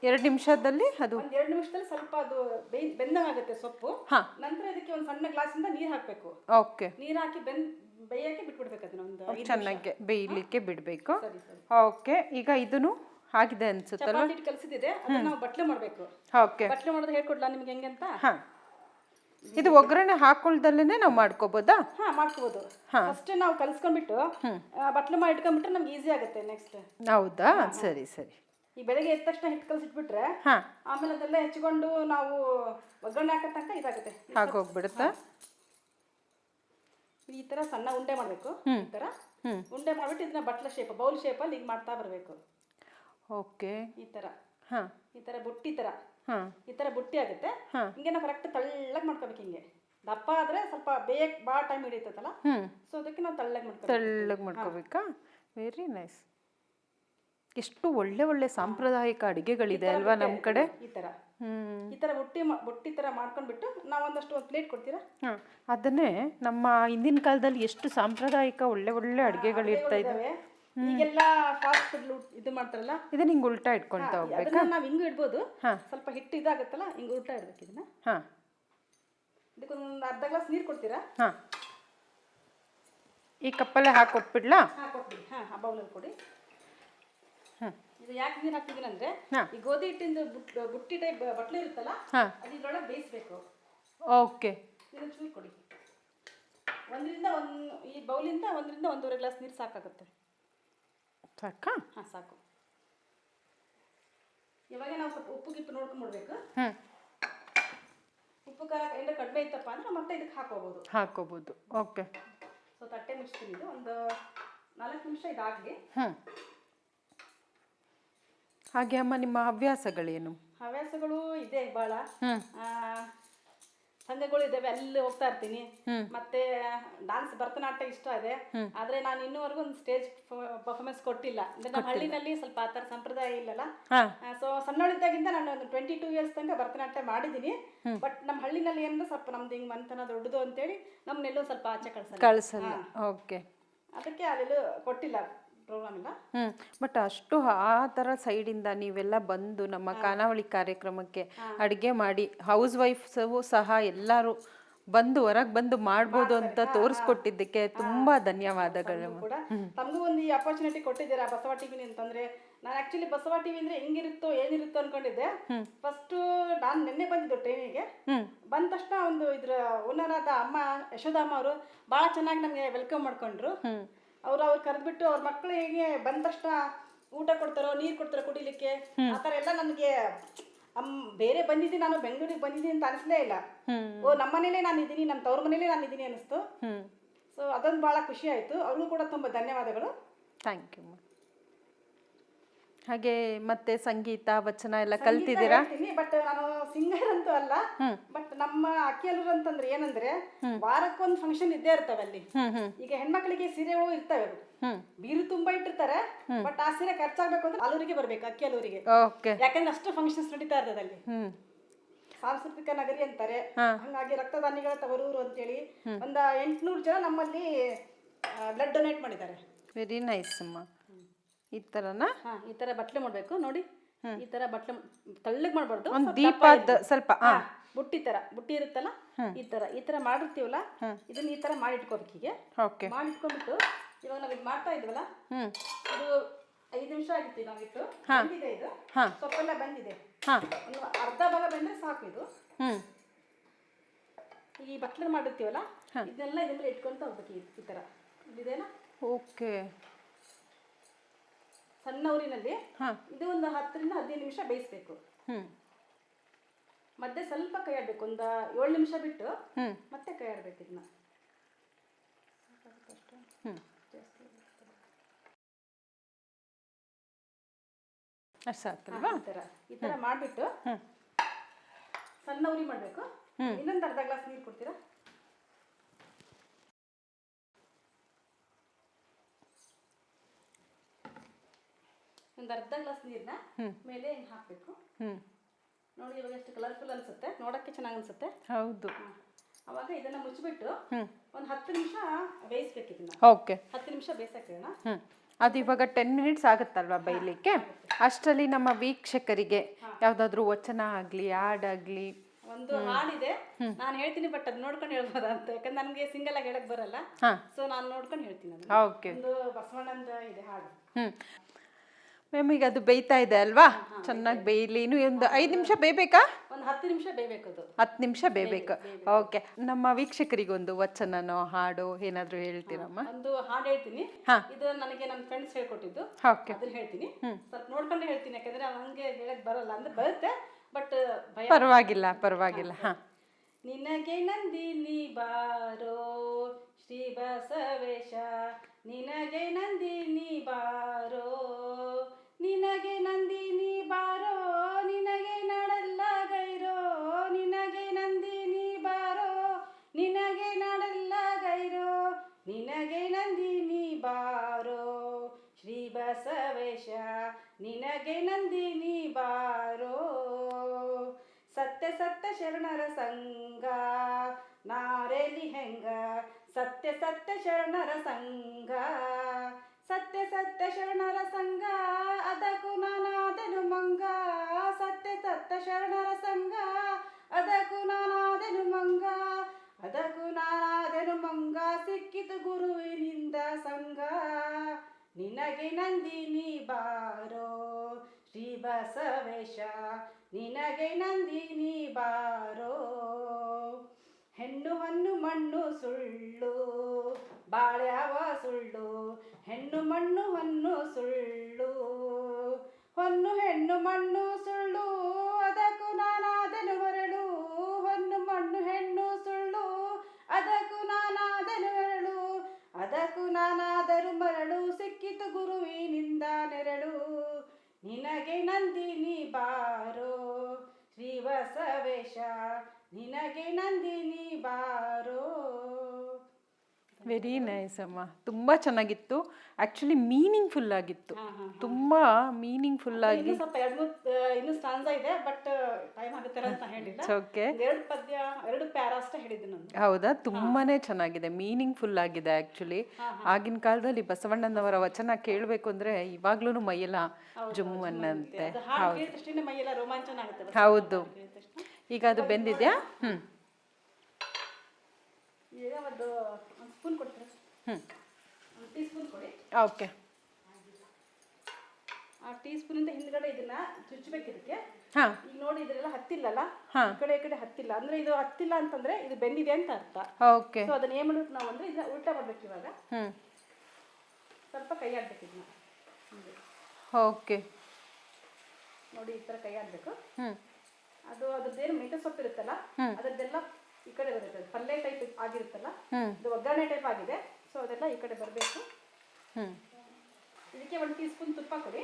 ಎರಡು ನಿಮಿಷದಲ್ಲಿ ಅದು ಒಂದ್ ಎರಡು ನಿಮಿಷದಲ್ಲಿ ಸ್ವಲ್ಪ ಅದು ಬೇಯ್ ಬೆಂದಂಗಾಗುತ್ತೆ ಸೊಪ್ಪು. ಹಾ. ನಂತರ ಇದಕ್ಕೆ ಒಂದು ಸಣ್ಣ ಗ್ಲಾಸಿಂದ ನೀರು ಹಾಕಬೇಕು. ಓಕೆ. ನೀರು ಹಾಕಿ ಬೆಂದ್ ಬೇಯಕ್ಕೆ ಬಿಟ್ಬಿಡ್ಬೇಕು ಅದನ್ನ ಒಂದು ಐದು. ಚೆನ್ನಾಗಿ ಬೇಯಲಿಕ್ಕೆ ಬಿಡಬೇಕು. ಸರಿ ಸರಿ. ಓಕೆ ಈಗ ಇದನ್ನು ಆಗಿದೆ ಅನ್ಸುತ್ತಲ್ಲ ಚಪಾತಿ ಹಿಟ್ಟು ಕಲಸಿದಿದೆ ಅದನ್ನ ನಾವು ಬಟ್ಲೆ ಮಾಡಬೇಕು. ಓಕೆ. ಬಟ್ಲೆ ಮಾಡೋದು ಹೇಳ್ಕೊಡ್ಲಾ ನಿಮ್ಗೆ ಹೆಂಗೆ ಅಂತ? ಹಾ. ಇದು ಒಗ್ಗರಣೆ ಹಾಕೊಳ್ದಲ್ಲೇ ನಾವು ಮಾಡ್ಕೋಬೋದಾ? ಹಾ ಮಾಡ್ಕೋಬಹುದು ಫಸ್ಟ್ ನಾವು ಕಲ್ಸ್ಕೊಂಡ್ಬಿಟ್ಟು ಆ, ಬಟ್ಲೆ ಮಾಡಿ ಇಟ್ಕೊಂಡ್ಬಿಟ್ರೆ ನಮ್ಗೆ ಈಸಿ ಆಗುತ್ತೆ ನೆಕ್ಸ್ಟ್ ಹೌದಾ? ಸರಿ ಸರಿ. ಈ ಬೆಳಗ್ಗೆ ಎದ್ದ ತಕ್ಷಣ ಹಿಟ್ಟು ಕಲಸಿಟ್ಬಿಟ್ರೆ ಹಾಂ. ಆಮೇಲೆ ಅದೆಲ್ಲ ಹೆಚ್ಕೊಂಡು ನಾವು ಒಗ್ಗರಣೆ ಹಾಕೋ ತನಕ ಇದಾಗುತ್ತೆ. ಹೋಗ್ಬಿಡುತ್ತೆ? ಈ ತರ ಸಣ್ಣ ಉಂಡೆ ಮಾಡಬೇಕು. ಈ ತರ ಉಂಡೆ ಮಾಡಿಬಿಟ್ಟು ಇದನ್ನ ಬಟ್ಲ ಶೇಪ್ ಬೌಲ್ ಶೇಪಲ್ಲಿ ಹಿಂಗೆ ಮಾಡ್ತಾ ಬರಬೇಕು. ಓಕೆ. ಈ ತರ. ಹಾಂ. ಈ ತರ ಬುಟ್ಟಿ ತರ. ಹಾಂ. ಈ ತರ ಬುಟ್ಟಿ ಆಗುತ್ತೆ. ಹಿಂಗೇನ ಹಿಂಗೆ ನಾವು ಕರೆಕ್ಟ್ ತಳ್ಳಗೆ ಮಾಡ್ಕೋಬೇಕು ಹಿಂಗೆ. ದಪ್ಪ ಆದ್ರೆ ಸ್ವಲ್ಪ ಬೇಗ ಭಾಳ ಟೈಮ್ ಹಿಡಿತೈತಲ್ಲ ಸೊ ಅದಕ್ಕೆ ನಾವು ತಳ್ಳಗೆ ಮಾಡ್ಕೋಬೇಕು. ತಳ್ಳಗೆ ಮಾಡ್ಕೋಬೇಕಾ? ವೆರಿ ನೈಸ್ ಎಷ್ಟು ಒಳ್ಳೆ ಒಳ್ಳೆ ಸಾಂಪ್ರದಾಯಿಕ ಅಡುಗೆಗಳಿದೆ ಅಲ್ವಾ ನಮ್ಮ ಕಡೆ? ಈ ತರ. ಈ ತರ ಬೊಟ್ಟಿ ಬೊಟ್ಟಿ ತರ ಮಾಡ್ಕೊಂಡ್ಬಿಟ್ಟು ನಾವು ಒಂದಷ್ಟು ಒಂದು ಪ್ಲೇಟ್ ಕೊಡ್ತೀರಾ? ಹಾಂ ಅದನ್ನೇ ನಮ್ಮ ಹಿಂದಿನ ಕಾಲದಲ್ಲಿ ಎಷ್ಟು ಸಾಂಪ್ರದಾಯಿಕ ಒಳ್ಳೆ ಒಳ್ಳೆ ಅಡಿಗೆಗಳು ಇರ್ತಾ ಇದ್ವು. ಇದಾವೆ ಈಗೆಲ್ಲ ಫಾಸ್ಟ್ ಫುಡ್ ಇದು ಮಾಡ್ತಾರಲ್ಲ? ಇದನ್ನ ಹಿಂಗೆ ಉಲ್ಟಾ ಇಟ್ಕೊಳ್ತಾ ಹೋಗ್ಬೇಕು? ನಾವು ಹಿಂಗೂ ಇಡ್ಬೋದು. ಹಾ. ಸ್ವಲ್ಪ ಹಿಟ್ಟು ಇದಾಗುತ್ತಲ್ಲ ಹಿಂಗೆ ಉಲ್ಟಾ ಇಡ್ಬೇಕು ಇದನ್ನ. ಹಾಂ. ಇದಕ್ಕೊಂದು ಅರ್ಧ ಗ್ಲಾಸ್ ನೀರು ಕೊಡ್ತೀರಾ? ಹಾ. ಈ ಕಪ್ಪಲ್ಲೇ ಹಾಕೊಟ್ಬಿಡ್ಲಾ ಹಾಂ ಕೊಟ್ಬಿಡಿ. ಹಾಂ ಆ ಬೌಲಲ್ಲಿ ಕೊಡಿ. ಇದು ಯಾಕೆ ನೀರು ಹಾಕ್ತಿದ್ದೀನಿ ಅಂದ್ರೆ ಈ ಗೋಧಿ ಹಿಟ್ಟಿಂದು ಬುಟ್ಟಿ ಟೈಪ್ ಬಟ್ಲು ಇರುತ್ತಲ್ಲ ಅದು ಇದ್ರೊಳಗೆ ಬೇಯಿಸ್ಬೇಕು. ಓಕೆ. ಇದನ್ನ ಚೂರು ಕೊಡಿ. ಒಂದರಿಂದ ಒಂದು ಈ ಬೌಲಿಂದ ಒಂದರಿಂದ ಒಂದೂವರೆ ಗ್ಲಾಸ್ ನೀರು ಸಾಕಾಗುತ್ತೆ. ಸಾಕಾ? ಹಾಂ ಸಾಕು. ಇವಾಗ ನಾವು ಸ್ವಲ್ಪ ಉಪ್ಪು ಗಿಪ್ಪು ನೋಡ್ಕೊಂಡ್ಬಿಡ್ಬೇಕು ಉಪ್ಪು ಖಾರ ಎಲ್ಲ ಕಡಿಮೆ ಇತ್ತಪ್ಪ ಅಂದ್ರೆ ಮತ್ತೆ ಇದಕ್ಕೆ ಹಾಕೋಬೋದು. ಹಾಕೋಬೋದು. ಓಕೆ. ಸೊ ತಟ್ಟೆ ಮುಚ್ತೀನಿ ಇದು. ಒಂದು ನಾಲ್ಕು ನಿಮಿಷ ಇದಾಗಲಿ. ಹ್ಞೂ ಹಾಗೆ ಅಮ್ಮ ನಿಮ್ಮ ಹವ್ಯಾಸಗಳೇನು? ಹವ್ಯಾಸಗಳು ಇದೆ ಬಹಳ. ಆ, ಸಂಘಗಳು ಇದ್ದಾವೆ ಅಲ್ಲಿ ಹೋಗ್ತಾ ಇರ್ತೀನಿ. ಮತ್ತೆ ಡಾನ್ಸ್ ಭರತನಾಟ್ಯ ಇಷ್ಟ ಇದೆ. ಆದ್ರೆ ನಾನು ಇನ್ನೂವರೆಗೂ ಒಂದು ಸ್ಟೇಜ್ ಪರ್ಫಾರ್ಮೆನ್ಸ್ ಕೊಟ್ಟಿಲ್ಲ. ಅಂದ್ರೆ ನಮ್ಮ ಹಳ್ಳಿನಲ್ಲಿ ಸ್ವಲ್ಪ ಆ ಥರ ಸಂಪ್ರದಾಯ ಇಲ್ಲಲ್ಲ. ಹಾಂ. ಸೊ ಸಣ್ಣವಳಿದ್ದಾಗಿಂದ ನಾನು ಒಂದು ಟ್ವೆಂಟಿ ಟೂ ಇಯರ್ಸ್ ತನಕ ಭರತನಾಟ್ಯ ಮಾಡಿದ್ದೀನಿ. ಬಟ್ ನಮ್ಮ ಹಳ್ಳಿನಲ್ಲಿ ಏನಂದ್ರೆ ಸ್ವಲ್ಪ ನಮ್ದು ಹಿಂಗೆ ಮಂತನ ದೊಡ್ಡದು ಅಂತೇಳಿ ನಮ್ಮನ್ನೆಲ್ಲೂ ಸ್ವಲ್ಪ ಆಚೆ ಕಳ್ಸಲ್ಲ. ಕಳಿಸಲ್ಲ. ಓಕೆ ಅದಕ್ಕೆ ಅಲ್ಲೆಲ್ಲೂ ಕೊಟ್ಟಿಲ್ಲ. ಪ್ರೋಗ್ರಾಮ್ ಇಲ್ಲ ಹ್ಞೂ ಬಟ್ ಅಷ್ಟು ಆ ಥರ ಸೈಡಿಂದ ನೀವೆಲ್ಲ ಬಂದು ನಮ್ಮ ಖಾನಾವಳಿ ಕಾರ್ಯಕ್ರಮಕ್ಕೆ ಅಡುಗೆ ಮಾಡಿ ಹೌಸ್ ವೈಫ್ಸು ಸಹ ಎಲ್ಲರೂ ಬಂದು ಹೊರಗೆ ಬಂದು ಮಾಡ್ಬೋದು ಅಂತ ತೋರಿಸ್ಕೊಟ್ಟಿದ್ದಕ್ಕೆ ತುಂಬಾ ಧನ್ಯವಾದಗಳು ಕೂಡ. ತಮಗೂ ಒಂದು ಈ ಅಪರ್ಚುನಿಟಿ ಕೊಟ್ಟಿದ್ದೀರಾ ಬಸವ ಟಿವಿ ಅಂತಂದ್ರೆ? ನಾನು ಆಕ್ಚುಲಿ ಬಸವ ಟಿವಿ ಅಂದ್ರೆ ಹೆಂಗಿರುತ್ತೋ ಏನಿರುತ್ತೋ ಅನ್ಕೊಂಡಿದ್ದೆ. ಫಸ್ಟ್ ನಾನು ನಿನ್ನೆ ಬಂದಿದ್ದು ಟ್ರೈನಿಗೆ ಬಂದ ತಕ್ಷಣ ಒಂದು ಇದ್ರ ಓನರ್ ಆದ ಅಮ್ಮ ಯಶೋದಮ್ಮ ಅವರು ಬಹಳ ಚೆನ್ನಾಗಿ ನಮಗೆ ವೆಲ್ಕಮ್ ಮಾಡ್ಕೊಂಡ್ರು. ಅವ್ರು ಅವ್ರು ಕರೆದ್ಬಿಟ್ಟು ಅವ್ರ ಮಕ್ಕಳಿಗೆ ಬಂದ ತಕ್ಷಣ ಊಟ ಕೊಡ್ತಾರೋ ನೀರು ಕೊಡ್ತಾರೋ ಕುಡಿಲಿಕ್ಕೆ ಆ ಥರ ಎಲ್ಲ ನನಗೆ ಅಮ್ ಬೇರೆ ಬಂದಿದ್ದೀನಿ ನಾನು ಬೆಂಗಳೂರಿಗೆ ಬಂದಿದ್ದೀನಿ ಅಂತ ಅನಿಸ್ಲೇ ಇಲ್ಲ. ಓ ನಮ್ಮ ಮನೇಲೆ ನಾನು ಇದ್ದೀನಿ ನಮ್ಮ ತವ್ರ ಮನೇಲೆ ನಾನು ಇದ್ದೀನಿ ಅನಿಸ್ತು. ಸೊ ಅದೊಂದು ಭಾಳ ಖುಷಿ ಆಯಿತು. ಅವ್ರಿಗೂ ಕೂಡ ತುಂಬ ಧನ್ಯವಾದಗಳು. ಥ್ಯಾಂಕ್ ಯು ಹಾಗೆ ಮತ್ತೆ ಸಂಗೀತ ವಚನ ಎಲ್ಲ ಕಲ್ತಿದ್ದೀರಾ? ಬಟ್ ನಾನು ಸಿಂಗರ್ ಅಂತೂ ಅಲ್ಲ. ಬಟ್ ನಮ್ಮ ಅಕ್ಕಿಯಲ್ಲೂರು ಅಂತಂದ್ರೆ ಏನಂದ್ರೆ ವಾರಕ್ಕೊಂದು ಫಂಕ್ಷನ್ ಇದ್ದೇ ಇರ್ತವೆ ಅಲ್ಲಿ. ಈಗ ಹೆಣ್ಮಕ್ಳಿಗೆ ಸೀರೆಗಳು ಇರ್ತವೆ ಅದು. ಬೀರು ತುಂಬಾ ಇಟ್ಟಿರ್ತಾರೆ ಬಟ್ ಆ ಸೀರೆ ಖರ್ಚಾಗ್ಬೇಕು ಅಂದ್ರೆ ಅಲ್ಲೂರಿಗೆ ಬರ್ಬೇಕು ಅಕ್ಕಿಯಲ್ಲೂರಿಗೆ ಯಾಕಂದ್ರೆ ಅಷ್ಟು ಫಂಕ್ಷನ್ಸ್ ನಡೀತಾ ಇರ್ತದೆ ಅಲ್ಲಿ. ಸಾಂಸ್ಕೃತಿಕ ನಗರಿ ಅಂತಾರೆ. ಹಂಗಾಗಿ ರಕ್ತದಾನಿಗಳ ತವರೂರು ಅಂತೇಳಿ ಒಂದ ಎಂಟ್ನೂರು ಜನ ನಮ್ಮಲ್ಲಿ ಬ್ಲಡ್ ಡೊನೇಟ್ ಮಾಡಿದ್ದಾರೆ. ವೆರಿ ನೈಸ್ ಅಮ್ಮ. ಈ ಥರನ ಹಾ ಈ ತರ ಬಟ್ಲೆ ಮಾಡಬೇಕು ನೋಡಿ. ಈ ಥರ ಬಟ್ಲೆ ತಳ್ಳಗೆ ಮಾಡ್ಬಾರ್ದು. ಒಂದು ದೀಪ ಸ್ವಲ್ಪ ಹಾ, ಬುಟ್ಟಿ ತರ ಬುಟ್ಟಿ ಇರುತ್ತಲ್ಲ ಈ ತರ. ಈ ತರ ಮಾಡಿರ್ತೀವಲ್ಲ ಇದನ್ನ ಈ ತರ ಮಾಡಿಟ್ಕೋಬೇಕು ಹೀಗೆ. ಓಕೆ. ಮಾಡಿಟ್ಕೊಂಡ್ಬಿಟ್ಟು ಇವಾಗ ನಾವು ಇದು ಮಾಡ್ತಾ ಇದ್ವಲ್ಲ ಇದು ಐದು ನಿಮಿಷ ಆಗಿತ್ತು ನಾವಿಟ್ಟು ಬಂದಿದೆ ಇದು. ಸೊಪ್ಪೆಲ್ಲ ಬಂದಿದೆ. ಒಂದು ಅರ್ಧ ಭಾಗ ಬಂದರೆ ಸಾಕು ಇದು. ಈ ಬಟ್ಲೆ ಮಾಡಿರ್ತೀವಲ್ಲ ಇದೆಲ್ಲ ಇದ್ರ ಮೇಲೆ ಇಟ್ಕೊಂತ ಹೋಗ್ಬೇಕು ಈ- ಈ ತರ. ಇದೇನಾ? ಓಕೆ. ಸಣ್ಣ ಊರಿನಲ್ಲಿ ಇದು ಒಂದು ಹತ್ತರಿಂದ ಹದಿನೈದು ನಿಮಿಷ ಬೇಯಿಸ್ಬೇಕು. ಮತ್ತೆ ಸ್ವಲ್ಪ ಕೈ ಆಡ್ಬೇಕು ಒಂದು ಏಳು ನಿಮಿಷ ಬಿಟ್ಟು ಮತ್ತೆ ಕೈ ಆಡ್ಬೇಕು ಇದನ್ನ ಈ ತರ. ಮಾಡ್ಬಿಟ್ಟು ಸಣ್ಣ ಉರಿ ಮಾಡ್ಬೇಕು. ಇನ್ನೊಂದು ಅರ್ಧ ಗ್ಲಾಸ್ ನೀರು ಕೊಡ್ತೀರಾ? ಒಂದು ಅರ್ಧ ಗ್ಲಾಸ್ ನೀರನ್ನ ಮೇಲೆ ಹಿಂಗೆ ಹಾಕಬೇಕು ನೋಡಿ ಇವಾಗ ಎಷ್ಟು ಕಲರ್ಫುಲ್ ಅನ್ಸುತ್ತೆ. ನೋಡಕ್ಕೆ ಚೆನ್ನಾಗಿ ಅನ್ಸುತ್ತೆ. ಹೌದು. ಅವಾಗ ಇದನ್ನ ಮುಚ್ಚಿಬಿಟ್ಟು ಒಂದು ಹತ್ತು ನಿಮಿಷ ಬೇಯಿಸ್ಬೇಕು ಇದನ್ನ. ಓಕೆ. ಹತ್ತು ನಿಮಿಷ ಬೇಯಿಸಕ್ಕೆ ಹ್ಞೂ ಅದು ಇವಾಗ ಟೆನ್ ಮಿನಿಟ್ಸ್ ಆಗುತ್ತಲ್ವಾ ಬೈಲಿಕ್ಕೆ? ಅಷ್ಟರಲ್ಲಿ ನಮ್ಮ ವೀಕ್ಷಕರಿಗೆ ಯಾವುದಾದ್ರೂ ವಚನ ಆಗಲಿ ಹಾಡಾಗ್ಲಿ ಒಂದು ಹಾಡಿದೆ. ನಾನು ಹೇಳ್ತೀನಿ ಬಟ್ ಅದ್ ನೋಡ್ಕೊಂಡು ಹೇಳ್ಬೋದಾ ಅಂತ. ಯಾಕಂದ್ರೆ ನನಗೆ ಸಿಂಗಲ್ ಆಗಿ ಹೇಳಕ್ ಬರಲ್ಲ. ಸೊ ನಾನು ನೋಡ್ಕೊಂಡು ಹೇಳ್ತೀನಿ. ಓಕೆ. ಒಂದು ಬಸವಣ್ಣಂದ ಇದೆ ಹಾಡು. ಹ್ಞೂ ಮ್ಯಾಮ್ ಈಗ ಅದು ಬೇಯ್ತಾ ಇದೆ ಅಲ್ವಾ? ಚೆನ್ನಾಗಿ ಬೇಯಲಿ. ಇನ್ನು ಒಂದು ಐದು ನಿಮಿಷ ಬೇಯಬೇಕಾ? ಒಂದು ಹತ್ತು ನಿಮಿಷ ಬೇಯಬೇಕು ಅದು ಹತ್ತು ನಿಮಿಷ ಬೇಯಬೇಕು. ಓಕೆ. ನಮ್ಮ ವೀಕ್ಷಕರಿಗೊಂದು ವಚನನೋ ಹಾಡು ಏನಾದರೂ ಹೇಳ್ತೀರಮ್ಮ ಒಂದು ಹಾಡು ಹೇಳ್ತೀನಿ. ಹಾ. ಇದು ನನಗೆ ನನ್ನ ಫ್ರೆಂಡ್ಸ್ ಹೇಳ್ಕೊಟ್ಟಿದ್ದು. ಓಕೆ. ಅದನ್ನ ಹೇಳ್ತೀನಿ. ಸ್ವಲ್ಪ ನೋಡ್ಕೊಂಡು ಹೇಳ್ತೀನಿ ಯಾಕಂದ್ರೆ ಹಂಗೆ ಹೇಳಕ್ ಬರಲ್ಲ. ಅಂದ್ರೆ ಬರುತ್ತೆ ಬಟ್ ಪರವಾಗಿಲ್ಲ ಪರವಾಗಿಲ್ಲ. ಹಾಂ. ನಿನಗೆ ನಂದಿನಿ ಬಾರೋ ಶ್ರೀ ಬಸವೇಶ. ನಿನಗೆ ನಂದಿನಿ ಬಸವೇಶ ನಿನಗೆ ನಂದಿನಿ ಬಾರೋ. ಸತ್ಯ ಸತ್ಯ ಶರಣರ ಸಂಘ, ನಾರೆಲಿ ಹೆಂಗ? ಸತ್ಯ ಸತ್ಯ ಶರಣರ ಸಂಘ, ಸತ್ಯ ಸತ್ಯ ಶರಣರ ಸಂಘ, ಅದಕ್ಕೂ ನಾನಾದನು ಮಂಗ. ಸತ್ಯ ಸತ್ಯ ಶರಣರ ಸಂಘ, ಅದಕ್ಕೂ ನಾನಾದನು ಮಂಗ. ಅದಕ್ಕೂ ನಾನಾದನು ಮಂಗ, ಸಿಕ್ಕಿತು ಸಂಘ ನಿನಗೆ ನಂದಿನಿ ಬಾರೋ ಶ್ರೀ ಬಸವೇಶ, ನಿನಗೆ ನಂದಿನಿ ಬಾರೋ. ಹೆಣ್ಣು ಹಣ್ಣು ಮಣ್ಣು ಸುಳ್ಳು ಬಾಳ್ಯಾವ ಸುಳ್ಳು, ಹೆಣ್ಣು ಮಣ್ಣು ಹೊನ್ನು ಸುಳ್ಳು, ಹೊನ್ನು ಹೆಣ್ಣು ಮಣ್ಣು ಸುಳ್ಳು, ಅದಕ್ಕೂ ನಾನಾದನು ಮರಳು ಹೊನ್ನು ಮಣ್ಣು ಹೆಣ್ಣು ಸುಳ್ಳು, ಅದಕ್ಕೂ ನಾನಾದನು ಮರಳು ಅದಕ್ಕೂ ನಾನಾದರೂ ಮರಳು. ಗುರುವಿನಿಂದ ನೆರಳು. ನಿನಗೆ ನಂದಿನಿ ಬಾರೋ. ಶ್ರೀ ಬಸವೇಶ ನಿನಗೆ ನಂದಿನಿ ಬಾರೋ. ವೆರಿ ನೈಸ್ ಅಮ್ಮ. ತುಂಬ ಚೆನ್ನಾಗಿತ್ತು. ಆ್ಯಕ್ಚುಲಿ ಮೀನಿಂಗ್ಫುಲ್ ಆಗಿತ್ತು. ತುಂಬ ಮೀನಿಂಗ್ಫುಲ್ ಆಗಿ ಸ್ವಲ್ಪ ಎರಡು ಮೂರು ಇನ್ನು ಸ್ಟಾನ್ಸ ಇದೆ ಬಟ್ ಟೈಮ್ ಆಗುತ್ತೆ ಅಂತ ಹೇಳಿಲ್ಲ. ಓಕೆ ಎರಡು ಪದ್ಯ ಎರಡು ಪ್ಯಾರ ಅಷ್ಟೇ ಹೇಳಿದ್ದು ನಾನು. ಹೌದಾ? ತುಂಬಾನೇ ಚೆನ್ನಾಗಿದೆ. ಮೀನಿಂಗ್ಫುಲ್ ಆಗಿದೆ ಆ್ಯಕ್ಚುಲಿ ಆಗಿನ ಕಾಲದಲ್ಲಿ ಬಸವಣ್ಣನವರ ವಚನ ಕೇಳಬೇಕು ಅಂದ್ರೆ ಇವಾಗ್ಲೂ ಮೈಯಲ್ಲ ಜುಮ್ ಅನ್ನಂತೆ ಆಗುತ್ತೆ ಹೌದು. ಈಗ ಅದು ಬೆಂದಿದ್ಯಾ? ಒಂದು ಸ್ಪೂನ್ ಕೊಡ್ತೀರಾ? ಹ್ಞೂ ಒಂದು ಟೀ ಸ್ಪೂನ್ ಕೊಡಿ ಓಕೆ. ಆ ಟೀ ಸ್ಪೂನಿಂದ ಹಿಂದ್ಗಡೆ ಇದನ್ನ ಚುಚ್ಚಬೇಕು ಇದಕ್ಕೆ. ಹಾಂ. ಈಗ ನೋಡಿ ಇದೆಲ್ಲ ಹತ್ತಿಲ್ಲಲ್ಲ? ಹಾ. ಈ ಕಡೆ ಈ ಕಡೆ ಹತ್ತಿಲ್ಲ. ಅಂದ್ರೆ ಇದು ಹತ್ತಿಲ್ಲ ಅಂತಂದ್ರೆ ಇದು ಬೆಂದಿದೆ ಅಂತ ಅರ್ಥ. ಓಕೆ. ಸೊ ಅದನ್ನ ಏನ್ ಮಾಡ್ಬೇಕು ನಾವು ಅಂದ್ರೆ ಇದನ್ನ ಉಲ್ಟಾ ಮಾಡ್ಬೇಕು ಇವಾಗ. ಹ್ಞೂ ಸ್ವಲ್ಪ ಕೈ ಆಡ್ಬೇಕು ಇದನ್ನ. ಹಿಂಗೆ. ಓಕೆ. ನೋಡಿ ಈ ತರ ಕೈ ಆಡ್ಬೇಕು ಹ್ಞೂ ಅದು ಅದ್ರದ್ದೇನು ಮೆಂತ್ಯ ಸೊಪ್ಪು ಇರುತ್ತಲ್ಲ? ಅದರದ್ದೆಲ್ಲ ಈ ಕಡೆ ಬರುತ್ತೆ. ಪಲ್ಲೆ ಪಲ್ಯ ಟೈಪ್ ಆಗಿರುತ್ತಲ್ಲ ಇದು ಒಗ್ಗರಣೆ ಟೈಪ್ ಆಗಿದೆ. ಸೊ ಅದೆಲ್ಲ ಈ ಕಡೆ ಬರಬೇಕು. ಇದಕ್ಕೆ ಒಂದು ಟೀ ಸ್ಪೂನ್ ತುಪ್ಪ ಕೊಡಿ.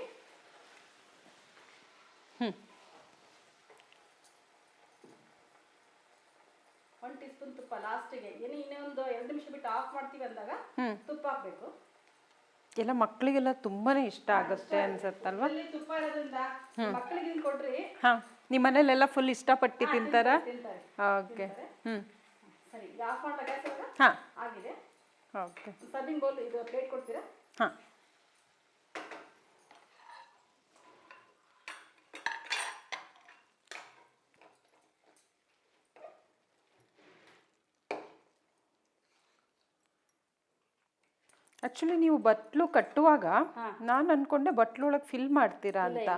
ಒಂದು ಟೀ ಸ್ಪೂನ್ ತುಪ್ಪ ಲಾಸ್ಟಿಗೆ ಏನು ಇನ್ನೊಂದು ಎರಡು ನಿಮಿಷ ಬಿಟ್ಟು ಆಫ್ ಮಾಡ್ತೀವಿ ಅಂದಾಗ ತುಪ್ಪ ಹಾಕ್ಬೇಕು. ಎಲ್ಲ ಮಕ್ಕಳಿಗೆಲ್ಲ ತುಂಬಾನೇ ಇಷ್ಟ ಆಗುತ್ತೆ ಅನ್ಸತ್ತಲ್ವಾ? ತುಪ್ಪ ಇರೋದ್ರಿಂದ ಮಕ್ಕಳಿಗೆ ಕೊಡ್ರಿ ಹಾಂ. ನಿಮ್ಮ ಮನೇಲೆಲ್ಲ ಫುಲ್ ಇಷ್ಟಪಟ್ಟು ತಿಂತಾರಾ? ಓಕೆ ಹ್ಞೂ ಹಾಂ. ಓಕೆ ಹಾಂ. ಆಕ್ಚುಲಿ ನೀವು ಬಟ್ಲು ಕಟ್ಟುವಾಗ ನಾನು ಅನ್ಕೊಂಡೆ ಬಟ್ಲೊಳಗೆ ಫಿಲ್ ಮಾಡ್ತೀರಾ ಅಂತ.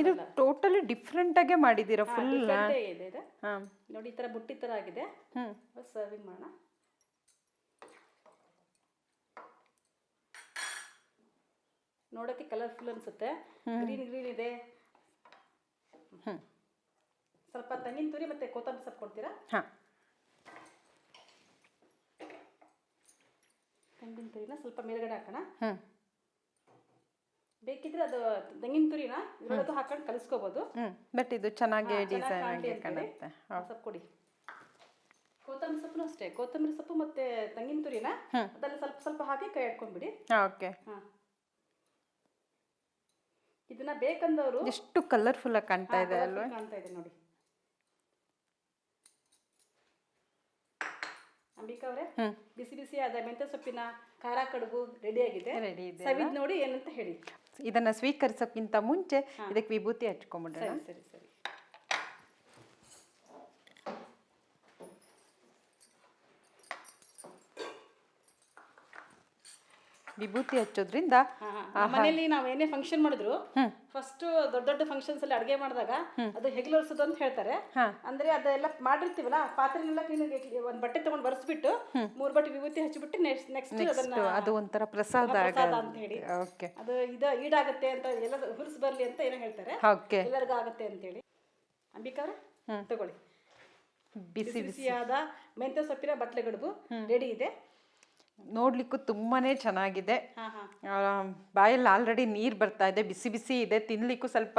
ಇದು ಟೋಟಲಿ ಡಿಫ್ರೆಂಟ್ ಆಗೇ ಮಾಡಿದ್ದೀರಾ ಫುಲ್ ನೋಡಿ ಈ ತರ ಬುಟ್ಟಿ ತರ ಆಗಿದೆ. ಸರ್ವಿಂಗ್ ಮಾಡೋಣ. ನೋಡೋಕ್ಕೆ ಕಲರ್ಫುಲ್ ಅನ್ಸುತ್ತೆ. ಗ್ರೀನ್ ಗ್ರೀನ್ ಇದೆ. ಸ್ವಲ್ಪ ತೆಂಗಿನ ತುರಿ ಮತ್ತೆ ಕೊತ್ತಂಬರಿ ಸೊಪ್ಪು ಕೊಡ್ತೀರಾ? ತೆಂಗಿನ ತುರಿನ ಸ್ವಲ್ಪ ಮೇಲ್ಗಡೆ ಹಾಕೋಣ. ಬೇಕಿದ್ರೆ ಅದು ತೆಂಗಿನ ತುರಿನ ಇದ್ರೊಳಗೆ ಹಾಕೊಂಡು ಕಲಿಸ್ಕೋಬಹುದು ಬಟ್ ಇದು ಚೆನ್ನಾಗಿ ಡಿಸೈನ್ ಆಗಿ ಕಾಣುತ್ತೆ ಸ್ವಲ್ಪ ಕೊಡಿ. ಕೊತ್ತಂಬರಿ ಸೊಪ್ಪು ಅಷ್ಟೇ. ಕೊತ್ತಂಬರಿ ಸೊಪ್ಪು ಮತ್ತೆ ತೆಂಗಿನ ತುರಿನ ಹ್ಮ್. ಸ್ವಲ್ಪ ಸ್ವಲ್ಪ ಹಾಕಿ ಕೈ ಇಟ್ಕೊಂಡ್ಬಿಡಿ ಓಕೆ. ಹಾ. ಇದನ್ನ ಬೇಕಂದವರು ಎಷ್ಟು ಕಲರ್ಫುಲ್ ಆಗಿ ಕಾಣ್ತಾ ಇದೆ ಅಲ್ವಾ? ಕಾಣ್ತಾ ಇದೆ ನೋಡಿ. ಅಂಬಿಕಾ ಅವರೇ ಬಿಸಿ ಬಿಸಿ ಆದ ಮೆಂತ್ಯ ಸೊಪ್ಪಿನ ಖಾರ ಕಡುಬು ರೆಡಿ ಆಗಿದೆ. ರೆಡಿ ಇದೆ ಸವಿದ್ ನೋಡಿ ಏನಂತ ಹೇಳಿ. ಇದನ್ನ ಸ್ವೀಕರಿಸೋಕ್ಕಿಂತ ಮುಂಚೆ ಇದಕ್ಕೆ ವಿಭೂತಿ ಹಚ್ಕೊಂಡ್ಬಿಡೋಣ ಸರಿ ಸರಿ ಸರಿ ವಿಭೂತಿ ಹಚ್ಚೋದ್ರಿಂದ. ಮನೇಲಿ ನಾವು ಏನೇ ಫಂಕ್ಷನ್ ಮಾಡಿದ್ರು ಫಸ್ಟ್ ದೊಡ್ಡ ದೊಡ್ಡ ಫಂಕ್ಷನ್ಸ್ ಅಲ್ಲಿ ಅಡುಗೆ ಮಾಡಿದಾಗ ಅದು ಹೆಗ್ಲೊರ್ಸೋದು ಅಂತ ಹೇಳ್ತಾರೆ. ಅಂದ್ರೆ ಅದೆಲ್ಲ ಮಾಡಿರ್ತೀವಲ್ಲ ಪಾತ್ರೆನೆಲ್ಲ ಒಂದ್ ಬಟ್ಟೆ ತಗೊಂಡ್ ಬರ್ಸ್ಬಿಟ್ಟು ಮೂರ್ ಬಟ್ಟೆ ವಿಭೂತಿ ಹಚ್ಚಿಬಿಟ್ಟು ನೆಕ್ಸ್ಟ್ ನೆಕ್ಸ್ಟ್ ಅದನ್ನ ಅದು ಒಂಥರ ಪ್ರಸಾದ ಅಂತ ಹೇಳಿ. ಓಕೆ ಅದು ಇದು ಈಡಾಗತ್ತೆ ಅಂತ ಎಲ್ಲ ಹುರ್ಸ್ ಬರ್ಲಿ ಅಂತ ಏನೋ ಹೇಳ್ತಾರೆ. ಓಕೆ ಎಲ್ಲರಿಗೂ ಆಗತ್ತೆ ಅಂತೇಳಿ ಅಂಬಿಕಾ ಅವ್ರೆ ತಗೊಳ್ಳಿ. ಬಿಸಿ ಬಿಸಿ. ಬಿಸಿಯಾದ ಮೆಂತ್ಯ ಸೊಪ್ಪಿನ ಬಟ್ಲೆ ಗಡುಬು ರೆಡಿ ಇದೆ. ನೋಡ್ಲಿಕ್ಕೂ ತುಂಬಾನೇ ಚೆನ್ನಾಗಿದೆ. ಬಾಯಲ್ಲಿ ಆಲ್ರೆಡಿ ನೀರು ಬರ್ತಾ ಇದೆ ಬಿಸಿ ಬಿಸಿ ಇದೆ ತಿನ್ಲಿಕ್ಕೂ ಸ್ವಲ್ಪ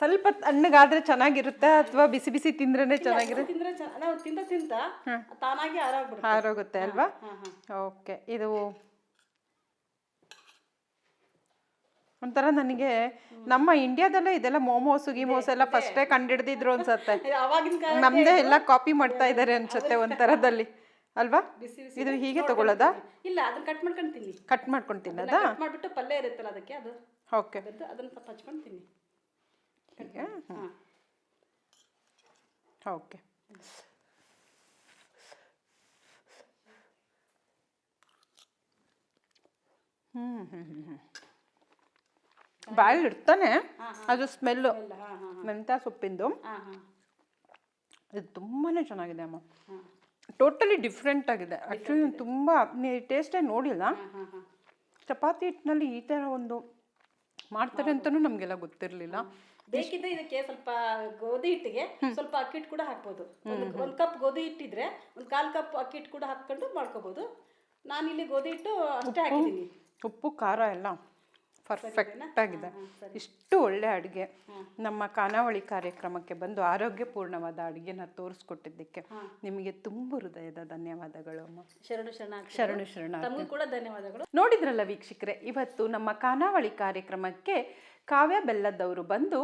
ಸ್ವಲ್ಪ ತಣ್ಣಗಾದ್ರೆ ಚೆನ್ನಾಗಿರುತ್ತೆ ಅಥವಾ ಬಿಸಿ ಬಿಸಿ ತಿಂದ್ರೇನೆ ಚೆನ್ನಾಗಿರುತ್ತೆ ತಿಂದ್ರೆ ಚೆನ್ನ- ನಾವು ತಿಂದ ತಿಂತ ತಾನಾಗಿ ಆರಾಗ್ಬಿಡುತ್ತೆ ಆರೋಗುತ್ತೆ ಅಲ್ವಾ? ಓಕೆ ಇದು ಒಂಥರ ನನಗೆ ನಮ್ಮ ಇಂಡಿಯಾದಲ್ಲೇ ಇದೆಲ್ಲ ಮೋಮೋಸ್ ಗಿಮೋಸ್ ಎಲ್ಲ ಫಸ್ಟೇ ಕಂಡಿಡ್ದಿದ್ರು ಅನ್ಸತ್ತೆ. ನಮ್ದೇ ಎಲ್ಲ ಕಾಪಿ ಮಾಡ್ತಾ ಇದ್ದಾರೆ ಅನ್ಸುತ್ತೆ ಒಂಥರದಲ್ಲಿ. ಅಲ್ವಾ? ಬಿಸಿ ಬಿಸಿ ಇದು ಹೀಗೆ ತಗೊಳ್ಳೋದಾ? ಇಲ್ಲ ಅದನ್ನ ಕಟ್ ಮಾಡ್ಕೊಂಡು ತಿನ್ನಿ. ಕಟ್ ಮಾಡ್ಕೊಂಡು ತಿನ್ನೋದಾ? ಕಟ್ ಮಾಡ್ಬಿಟ್ಟು ಪಲ್ಯ ಇರುತ್ತಲ್ಲ ಅದಕ್ಕೆ ಅದು. ಓಕೆ. ಅದನ್ನ ಸ್ವಲ್ಪ ಹಚ್ಕೊಂಡು ತಿನ್ನಿ. ಹೀಗೆ ಓಕೆ. ಹ್ಞೂ ಹ್ಮ್ ಹ್ಮ್ ಬಾಯಲ್ಲಿ ಇಡ್ತಾನೆ. ಅದು ಸ್ಮೆಲ್ಲು ಮೆಂತ್ಯ ಸೊಪ್ಪಿಂದು. ಇದು ತುಂಬಾನೇ ಚೆನ್ನಾಗಿದೆ ಅಮ್ಮ. ಟೋಟಲಿ ಡಿಫ್ರೆಂಟ್ ಆಗಿದೆ. ಆ್ಯಕ್ಚುಲಿ ತುಂಬ ಟೇಸ್ಟೇ ನೋಡಿಲ್ಲ? ಚಪಾತಿ ಹಿಟ್ಟಿನಲ್ಲಿ ಈ ಥರ ಒಂದು ಮಾಡ್ತಾರೆ ಅಂತಲೂ ನಮಗೆಲ್ಲ ಗೊತ್ತಿರಲಿಲ್ಲ. ಬೇಕಿದ್ರೆ ಇದಕ್ಕೆ ಸ್ವಲ್ಪ ಗೋಧಿ ಹಿಟ್ಟಿಗೆ ಸ್ವಲ್ಪ ಅಕ್ಕಿ ಹಿಟ್ಟು ಕೂಡ ಹಾಕ್ಬೋದು. ಒಂದು ಒಂದು ಕಪ್ ಗೋಧಿ ಹಿಟ್ಟಿದ್ರೆ ಒಂದು ಕಾಲು ಕಪ್ ಅಕ್ಕಿ ಹಿಟ್ಟು ಕೂಡ ಹಾಕ್ಕೊಂಡು ಮಾಡ್ಕೋಬೋದು. ನಾನಿಲ್ಲಿ ಗೋಧಿ ಹಿಟ್ಟು ಅಷ್ಟೇ ಹಾಕಿದ್ದೀನಿ. ಉಪ್ಪು ಖಾರ ಎಲ್ಲ? ಪರ್ಫೆಕ್ಟ್ ಆಗಿದೆ. ಇಷ್ಟು ಒಳ್ಳೆ ಅಡುಗೆ ನಮ್ಮ ಖಾನಾವಳಿ ಕಾರ್ಯಕ್ರಮಕ್ಕೆ ಬಂದು ಆರೋಗ್ಯಪೂರ್ಣವಾದ ಅಡುಗೆನ ತೋರಿಸ್ಕೊಟ್ಟಿದ್ದಕ್ಕೆ ನಿಮಗೆ ತುಂಬ ಹೃದಯದ ಧನ್ಯವಾದಗಳು ಅಮ್ಮ. ಶರಣು ಶರಣ ಶರಣು ಶರಣ ಕೂಡ ಧನ್ಯವಾದಗಳು. ನೋಡಿದ್ರಲ್ಲ ವೀಕ್ಷಕರೇ ಇವತ್ತು ನಮ್ಮ ಖಾನಾವಳಿ ಕಾರ್ಯಕ್ರಮಕ್ಕೆ ಕಾವ್ಯ ಬೆಲ್ಲದವರು ಬಂದು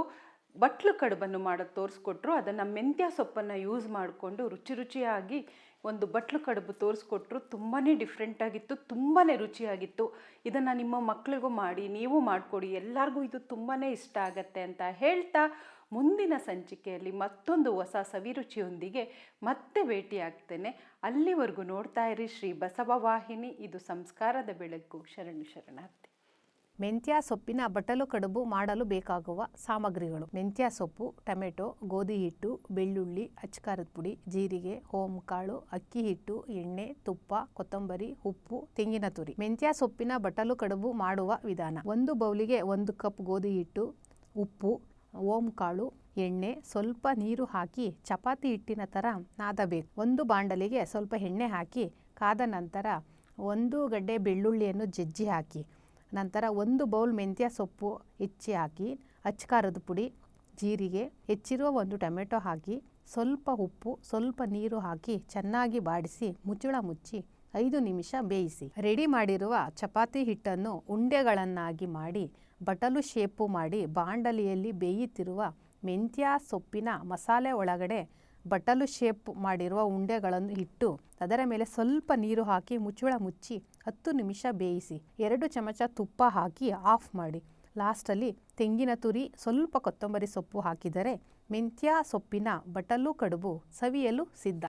ಬಟ್ಲು ಕಡುಬನ್ನು ಮಾಡೋದು ತೋರಿಸ್ಕೊಟ್ರು. ಅದನ್ನು ಮೆಂತ್ಯ ಸೊಪ್ಪನ್ನು ಯೂಸ್ ಮಾಡಿಕೊಂಡು ರುಚಿ ರುಚಿಯಾಗಿ ಒಂದು ಬಟ್ಲು ಕಡುಬು ತೋರಿಸ್ಕೊಟ್ರು ತುಂಬಾ ಡಿಫ್ರೆಂಟಾಗಿತ್ತು ತುಂಬಾ ರುಚಿಯಾಗಿತ್ತು. ಇದನ್ನು ನಿಮ್ಮ ಮಕ್ಕಳಿಗೂ ಮಾಡಿ, ನೀವು ಮಾಡಿಕೊಡಿ, ಎಲ್ಲರಿಗೂ ಇದು ತುಂಬಾ ಇಷ್ಟ ಆಗತ್ತೆ ಅಂತ ಹೇಳ್ತಾ ಮುಂದಿನ ಸಂಚಿಕೆಯಲ್ಲಿ ಮತ್ತೊಂದು ಹೊಸ ಸವಿರುಚಿಯೊಂದಿಗೆ ಮತ್ತೆ ಭೇಟಿಯಾಗ್ತೇನೆ. ಅಲ್ಲಿವರೆಗೂ ನೋಡ್ತಾ ಇರಿ ಶ್ರೀ ಬಸವ ವಾಹಿನಿ, ಇದು ಸಂಸ್ಕಾರದ ಬೆಳಕು. ಶರಣು ಶರಣಾರ್ಥಿ. ಮೆಂತ್ಯ ಸೊಪ್ಪಿನ ಬಟಲು ಕಡುಬು ಮಾಡಲು ಬೇಕಾಗುವ ಸಾಮಗ್ರಿಗಳು. ಮೆಂತ್ಯ ಸೊಪ್ಪು, ಟೊಮೆಟೊ, ಗೋಧಿ ಹಿಟ್ಟು, ಬೆಳ್ಳುಳ್ಳಿ, ಅಚ್ಕಾರದ ಪುಡಿ, ಜೀರಿಗೆ ಕಾಳು, ಅಕ್ಕಿ ಹಿಟ್ಟು, ಎಣ್ಣೆ, ತುಪ್ಪ, ಕೊತ್ತಂಬರಿ, ಉಪ್ಪು, ತೆಂಗಿನ ತುರಿ. ಮೆಂತ್ಯ ಸೊಪ್ಪಿನ ಬಟಲು ಕಡುಬು ಮಾಡುವ ವಿಧಾನ. ಒಂದು ಬೌಲಿಗೆ ಒಂದು ಕಪ್ ಗೋಧಿ ಹಿಟ್ಟು, ಉಪ್ಪು ಕಾಳು, ಎಣ್ಣೆ, ಸ್ವಲ್ಪ ನೀರು ಹಾಕಿ ಚಪಾತಿ ಹಿಟ್ಟಿನ ಥರ ನಾದಬೇಕು. ಒಂದು ಬಾಂಡಲಿಗೆ ಸ್ವಲ್ಪ ಎಣ್ಣೆ ಹಾಕಿ ಕಾದ ನಂತರ ಒಂದು ಗಡ್ಡೆ ಬೆಳ್ಳುಳ್ಳಿಯನ್ನು ಜಜ್ಜಿ ಹಾಕಿ. ನಂತರ ಒಂದು ಬೌಲ್ ಮೆಂತ್ಯ ಸೊಪ್ಪು ಹೆಚ್ಚಿ ಹಾಕಿ, ಅಚ್ಕಾರದ ಪುಡಿ, ಜೀರಿಗೆ, ಹೆಚ್ಚಿರುವ ಒಂದು ಟೊಮೆಟೊ ಹಾಕಿ, ಸ್ವಲ್ಪ ಉಪ್ಪು, ಸ್ವಲ್ಪ ನೀರು ಹಾಕಿ ಚೆನ್ನಾಗಿ ಬಾಡಿಸಿ ಮುಚ್ಚಳ ಮುಚ್ಚಿ ಐದು ನಿಮಿಷ ಬೇಯಿಸಿ. ರೆಡಿ ಮಾಡಿರುವ ಚಪಾತಿ ಹಿಟ್ಟನ್ನು ಉಂಡೆಗಳನ್ನಾಗಿ ಮಾಡಿ, ಬಟಲು ಶೇಪು ಮಾಡಿ ಬಾಂಡಲಿಯಲ್ಲಿ ಬೇಯುತ್ತಿರುವ ಮೆಂತ್ಯ ಸೊಪ್ಪಿನ ಮಸಾಲೆ ಒಳಗಡೆ ಬಟಲು ಶೇಪ್ ಮಾಡಿರುವ ಉಂಡೆಗಳನ್ನು ಇಟ್ಟು ಅದರ ಮೇಲೆ ಸ್ವಲ್ಪ ನೀರು ಹಾಕಿ ಮುಚ್ಚಳ ಮುಚ್ಚಿ ಹತ್ತು ನಿಮಿಷ ಬೇಯಿಸಿ, ಎರಡು ಚಮಚ ತುಪ್ಪ ಹಾಕಿ ಆಫ್ ಮಾಡಿ. ಲಾಸ್ಟಲ್ಲಿ ತೆಂಗಿನ ತುರಿ, ಸ್ವಲ್ಪ ಕೊತ್ತಂಬರಿ ಸೊಪ್ಪು ಹಾಕಿದರೆ ಮೆಂತ್ಯ ಸೊಪ್ಪಿನ ಬಟಲು ಕಡುಬು ಸವಿಯಲು ಸಿದ್ಧ.